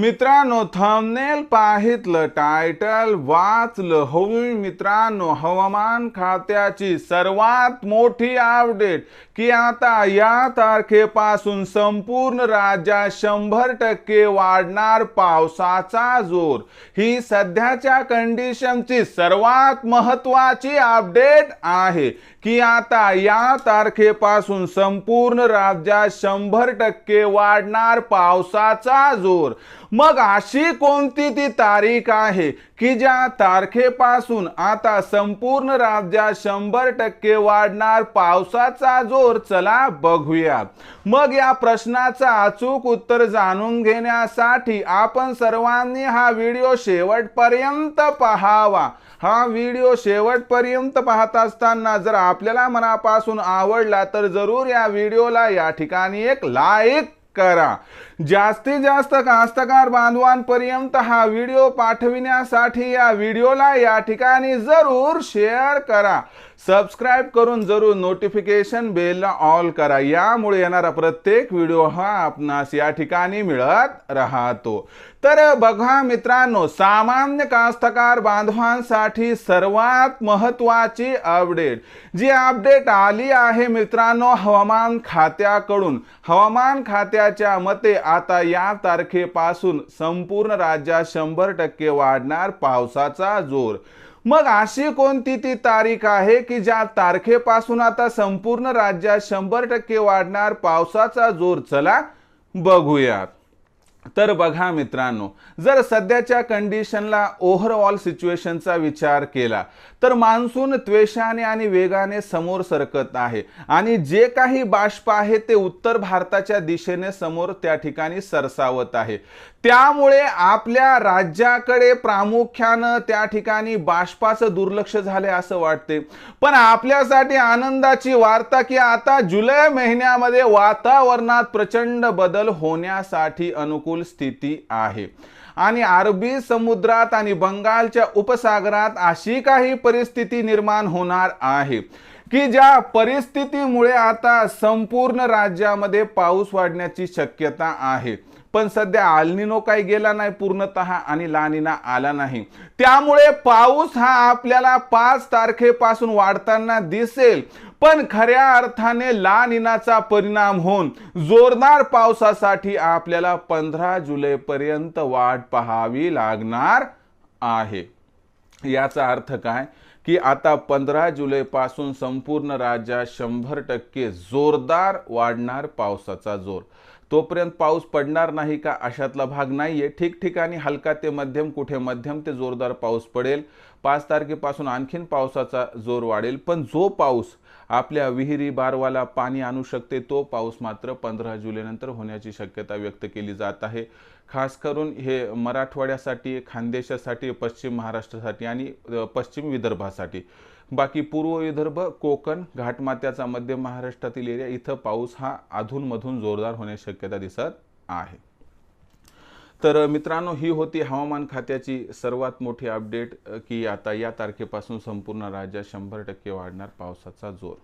मित्रांनो thumbnail पाहितलं title वाचलं होईल मित्रांनो हवामान खात्याची सर्वात मोठी अपडेट की आता या तारखेपासून संपूर्ण राज्यात शंभर टक्के वाढणार पावसाचा जोर. ही सध्याच्या कंडिशनची सर्वात महत्वाची अपडेट आहे की आता या तारखेपासून संपूर्ण राज्यात शंभर टक्के वाढणार पावसाचा जोर. मग अशी कोणती ती तारीख आहे की ज्या तारखेपासून आता संपूर्ण राज्यात शंभर टक्के वाढणार पावसाचा जोर? चला बघूया. मग या प्रश्नाचं अचूक उत्तर जाणून घेण्यासाठी आपण सर्वांनी हा व्हिडिओ शेवटपर्यंत पहावा. हा व्हिडिओ शेवटपर्यंत पाहत असताना जर आपल्याला मनापासून आवडला तर जरूर या व्हिडिओला या ठिकाणी एक लाईक करा. जास्तीत जास्त कास्तकार बांधवांपर्यंत हा व्हिडिओ पाठविण्यासाठी या व्हिडिओला या ठिकाणी जरूर शेअर करा. सबस्क्राईब करून जरूर नोटिफिकेशन बेलला ऑल करा. यामुळे येणारा प्रत्येक व्हिडिओ हा आपणास या ठिकाणी मिळत राहतो. तर बघा मित्रांनो सामान्य कास्तकार बांधवांसाठी सर्वात महत्वाची अपडेट जी अपडेट आली आहे मित्रांनो हवामान खात्याकडून. हवामान खात्या खात्याच्या मते आता या तारखेपासून संपूर्ण राज्यात शंभर टक्के वाढणार पावसाचा जोर. मग अशी कोणती ती तारीख आहे की ज्या तारखेपासून आता संपूर्ण राज्यात शंभर टक्के वाढणार पावसाचा जोर? चला बघूयात. तर बघा मित्रांनो जर सध्याच्या कंडिशनला ओव्हरऑल सिच्युएशनचा विचार केला तर मान्सून त्वेषाने आणि वेगाने समोर सरकत आहे. आणि जे काही बाष्प आहे ते उत्तर भारताच्या दिशेने समोर त्या ठिकाणी सरसावत आहे. त्यामुळे आपल्या राज्याकडे प्रामुख्यानं त्या ठिकाणी बाष्पाचं दुर्लक्ष झाले असं वाटते पण आपल्यासाठी आनंदाची वार्ता की आता जुलै महिन्यामध्ये वातावरणात प्रचंड बदल होण्यासाठी अनुकूल स्थिती आहे. आणि अरबी समुद्रात आणि बंगालच्या उपसागरात अशी काही परिस्थिती निर्माण होणार आहे की ज्या परिस्थितीमुळे आता संपूर्ण राज्यामध्ये पाऊस वाढण्याची शक्यता आहे. पण सध्या आलनिनो काही गेला नाही पूर्णतः आणि लानिना आला नाही. त्यामुळे पाऊस हा आपल्याला पाच तारखेपासून वाढताना दिसेल. पण खऱ्या अर्थाने लानिनाचा परिणाम होऊन जोरदार पावसासाठी आपल्याला पंधरा जुलैपर्यंत वाट पाहावी लागणार आहे. याचा अर्थ काय? की आता पंधरा जुलैपासून संपूर्ण राज्यात शंभर टक्के जोरदार वाढणार पावसाचा जोर. तोपर्यंत पाऊस पडणार नाही का अशातला भाग नाहीये. ठिकठिकाणी हलका ते मध्यम कुठे मध्यम ते जोरदार पाऊस पडेल. पाच तारखेपासून आणखीन पावसाचा जोर वाढेल. पण जो पाऊस आपल्या विहिरी बारवाला पाणी आणू शकते. तो पाऊस मात्र पंधरा जुलैनंतर होण्याची शक्यता व्यक्त केली जात आहे. खास करून हे मराठवाड्यासाठी खानदेशासाठी पश्चिम महाराष्ट्रासाठी आणि पश्चिम विदर्भासाठी. बाकी पूर्व विदर्भ कोकण घाटमात्याचा मध्य महाराष्ट्रातील एरिया इथं पाऊस हा अधूनमधून जोरदार होण्याची शक्यता दिसत आहे. तर मित्रांनो ही होती हवामान खात्याची सर्वात मोठी अपडेट की आता या तारखेपासून संपूर्ण राज्यात शंभर टक्के वाढणार पावसाचा जोर.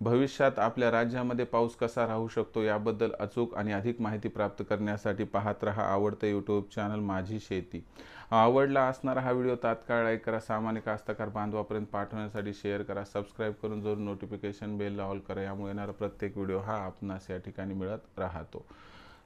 भविष्यात आपल्या राज्यामध्ये पाऊस कसा राहू शकतो याबद्दल अचूक आणि अधिक माहिती प्राप्त करण्यासाठी पाहत रहा आवडतं यूट्यूब चॅनल माझी शेती. आवडला असणारा हा व्हिडिओ तात्काळ लाईक करा सामान्य कास्तकार बांधवापर्यंत पाठवण्यासाठी शेअर करा सबस्क्राईब करून जरूर नोटिफिकेशन बेलला ऑल करा यामुळे येणारा प्रत्येक व्हिडिओ हा आपणास या ठिकाणी मिळत राहतो.